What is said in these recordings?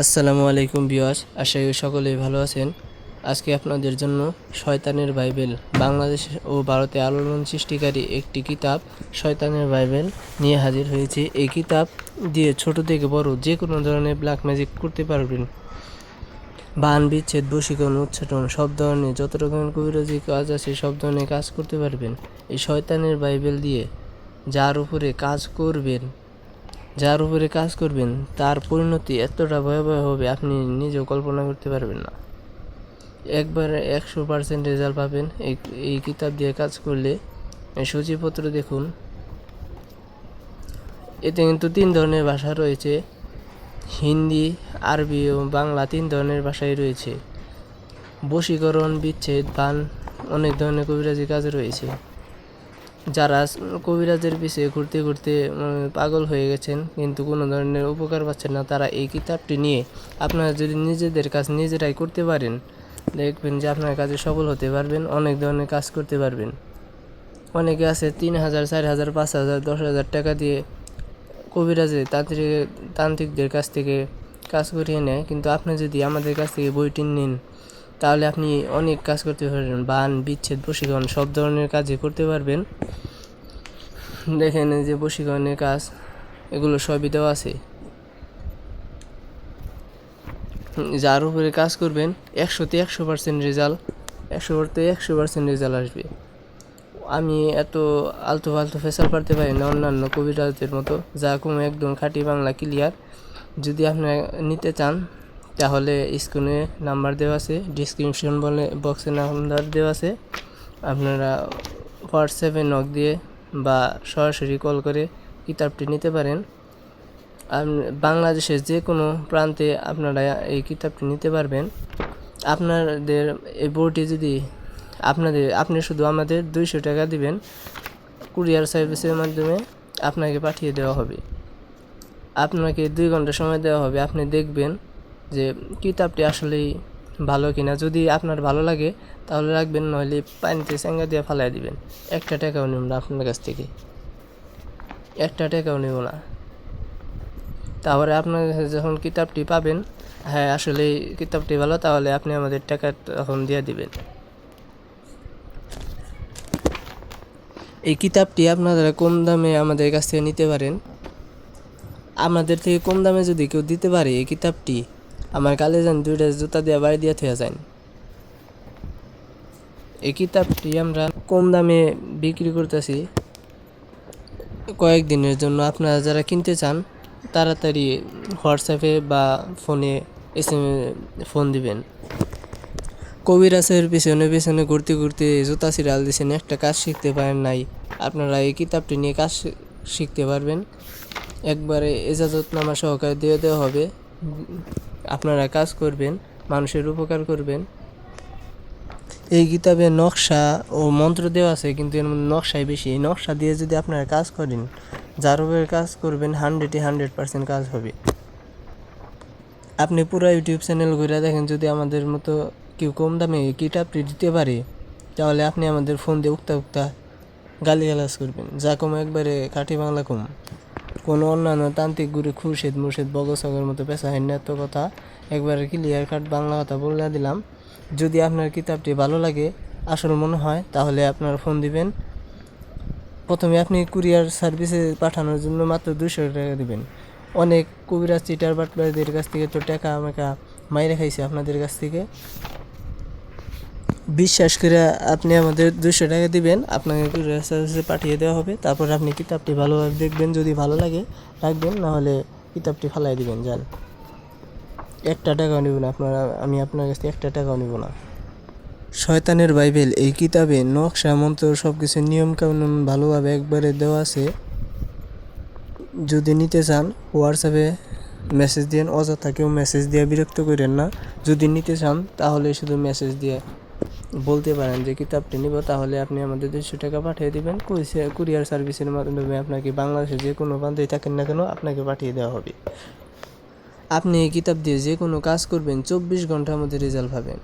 আসসালামু আলাইকুম বিওয়াস আশা করি সকলেই ভালো আছেন। আজকে আপনাদের জন্য শয়তানের বাইবেল, বাংলাদেশ ও ভারতে আলোড়ন সৃষ্টিকারী একটি কিতাব শয়তানের বাইবেল নিয়ে হাজির হয়েছে। এই কিতাব দিয়ে ছোট থেকে বড় যে কোনো ধরনের ব্ল্যাক ম্যাজিক করতে পারবেন। বান, বিচ্ছেদ, বশীকরণ উচ্চাটন সব ধরনের যত রকমের কবিরাজি কাজ আছে, সব ধরনের কাজ করতে পারবেন। এই শয়তানের বাইবেল দিয়ে যার উপরে কাজ করবেন যার উপরে কাজ করবেন, তার পরিণতি এতটা ভয়াবহ হবে, আপনি নিজেও কল্পনা করতে পারবেন না। একবারে একশো পার্সেন্ট রেজাল্ট পাবেন। এই এই কিতাব দিয়ে কাজ করলে সূচিপত্র দেখুন। এতে কিন্তু তিন ধরনের ভাষা রয়েছে। হিন্দি, আরবি ও বাংলা তিন ধরনের ভাষাই রয়েছে। বশীকরণ, বিচ্ছেদ বান অনেক ধরনের কবিরাজি কাজ রয়েছে। যারা কবিরাজের পিছিয়ে ঘুরতে ঘুরতে পাগল হয়ে গেছেন, কিন্তু কোনো ধরনের উপকার পাচ্ছেন না, তারা এই কিতাবটি নিয়ে আপনারা যদি নিজেদের কাজ নিজেরাই করতে পারেন, দেখবেন যে আপনার কাজে সফল হতে পারবেন, অনেক ধরনের কাজ করতে পারবেন। অনেকে আছে তিন হাজার, চার হাজার, পাঁচ হাজার, দশ হাজার টাকা দিয়ে কবিরাজে তান্ত্রিক, তান্ত্রিকদের কাছ থেকে কাজ করিয়ে নেয়, কিন্তু আপনি যদি আমাদের কাছ থেকে বইটি নিন তাহলে আপনি অনেক কাজ করতে পারবেন। বান, বিচ্ছেদ বশীকরণ সব ধরনের কাজই করতে পারবেন। দেখেন যে বশীকরণের কাজ, এগুলো সবই দেওয়া আছে। যার উপরে কাজ করবেন, একশোতে একশো পার্সেন্ট রেজাল্ট একশো একশোতে একশো পার্সেন্ট রেজাল্ট আসবে। আমি এত আলতু ফালতু ফেসাল পারতে পারি না, অন্যান্য কবিরাজদের মতো। যা কোনো একদম খাঁটি বাংলা ক্লিয়ার যদি আপনারা নিতে চান তাহলে স্ক্রিনে নাম্বার দেওয়া আছে ডিসক্রিপশন বলে বক্সে নাম্বার দেওয়া আছে। আপনারা হোয়াটসঅ্যাপে নক দিয়ে বা সরাসরি কল করে কিতাবটি নিতে পারেন। বাংলাদেশের যে কোনো প্রান্তে আপনারা এই কিতাবটি নিতে পারবেন। আপনাদের এই বইটি যদি আপনাদের আপনি শুধু আমাদের দুইশো টাকা দিবেন, কুরিয়ার সার্ভিসের মাধ্যমে আপনাকে পাঠিয়ে দেওয়া হবে। আপনাকে দুই ঘণ্টা সময় দেওয়া হবে। আপনি দেখবেন যে কিতাবটি আসলেই ভালো কিনা। যদি আপনার ভালো লাগে, তাহলে রাখবেন, নইলে পানিতে স্যাঙ্গা দিয়ে ফালাই দিবেন। একটা টাকাও নেব না আপনার কাছ থেকে। একটা টাকাও নেব না। তারপরে আপনার যখন কিতাবটি পাবেন হ্যাঁ আসলে কিতাবটি ভালো, তাহলে আপনি আমাদের টাকা তখন দিয়ে দিবেন। এই কিতাবটি আপনারা কম দামে আমাদের কাছ থেকে নিতে পারেন। আমাদের থেকে কম দামে যদি কেউ দিতে পারে এই কিতাবটি আমার কালে যান দুইটা জুতা দিয়ে বাড়ি দিয়ে থেকে যান এই কিতাবটি আমরা কম দামে বিক্রি করতেছি কয়েকদিনের জন্য আপনারা যারা কিনতে চান, তাড়াতাড়ি হোয়াটসঅ্যাপে বা ফোনে এস এম ফোন দিবেন। কবিরাজের পিছনে পিছনে ঘুরতে ঘুরতে জুতা সিরিয়াল দিয়েছেন একটা কাজ শিখতে পারেন নাই। আপনারা এই কিতাবটি নিয়ে কাজ শিখতে পারবেন। একবারে এজাজতনামা সহকারে দিয়ে দেওয়া হবে। আপনারা কাজ করবেন, মানুষের উপকার করবেন। এই কিতাবে নকশা ও মন্ত্র দেওয়া আছে, কিন্তু এর মধ্যে নকশাই বেশি। এই নকশা দিয়ে যদি আপনারা কাজ করেন যার উপরে কাজ করবেন হান্ড্রেডে হান্ড্রেড পার্সেন্ট কাজ হবে। আপনি পুরো ইউটিউব চ্যানেল ঘুরে দেখেন, যদি আমাদের মতো কেউ কম দামে কিতাবটি দিতে পারে, তাহলে আপনি আমাদের ফোন দিয়ে উক্তা উক্তা গালিগালাজ করবেন। যা কম, একবারে কাঠি বাংলা কম। কোনো অন্যান্য তান্ত্রিক গুরু খুরশেদ, মুর্শেদ বগসগের মতো পেশা হয় না। তো কথা একবারে ক্লিয়ার কাট বাংলা কথা বলে দিলাম। যদি আপনার কিতাবটি ভালো লাগে, আসল মনে হয়, তাহলে আপনার ফোন দিবেন। প্রথমে আপনি কুরিয়ার সার্ভিসে পাঠানোর জন্য মাত্র দুশো টাকা দেবেন। অনেক কবিরাজ, চিটার বাটবারদের কাছ থেকে তো টাকা আমাকে মাইরে খাইছে আপনাদের কাছ থেকে। বিশ্বাস করে আপনি আমাদের দুশো টাকা দিবেন, আপনাকে সার্ভিসে পাঠিয়ে দেওয়া হবে। তারপর আপনি কিতাবটি ভালোভাবে দেখবেন, যদি ভালো লাগে রাখবেন, নাহলে কিতাবটি ফালাই দিবেন, যান। একটা টাকাও নেব না আপনারা, আমি আপনার কাছ থেকে একটা টাকাও নেব না। শয়তানের বাইবেল, এই কিতাবে নকশা, মন্ত্র সব কিছু নিয়মকানুন ভালোভাবে একবারে দেওয়া আছে। যদি নিতে চান হোয়াটসঅ্যাপে মেসেজ দিন অযথা কেউ মেসেজ দিয়ে বিরক্ত করেন না। যদি নিতে চান, তাহলে শুধু মেসেজ দিয়ে বলতে পারেন যে কিতাবটি নিব, তাহলে আপনি আমাদের দেড়শো টাকা পাঠিয়ে দেবেন। কুরিয়ার সার্ভিসের মাধ্যমে আপনাকে বাংলাদেশে যে কোনো প্রান্তেই থাকেন না কেন, আপনাকে পাঠিয়ে দেওয়া হবে। আপনি এই কিতাব দিয়ে যে কোনো কাজ করবেন, চব্বিশ ঘণ্টার মধ্যে রেজাল্ট পাবেন।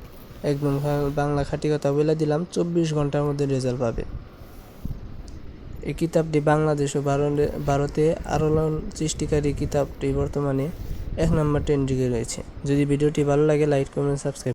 একদম বাংলা খাঁটি কথা বলে দিলাম, চব্বিশ ঘণ্টার মধ্যে রেজাল্ট পাবেন। এই কিতাবটি বাংলাদেশ ও ভারতে ভারতে আলোড়ন সৃষ্টিকারী কিতাবটি বর্তমানে এক নম্বর ট্রেন্ডিংয়ে রয়েছে। যদি ভিডিওটি ভালো লাগে, লাইক, কমেন্ট, সাবস্ক্রাইব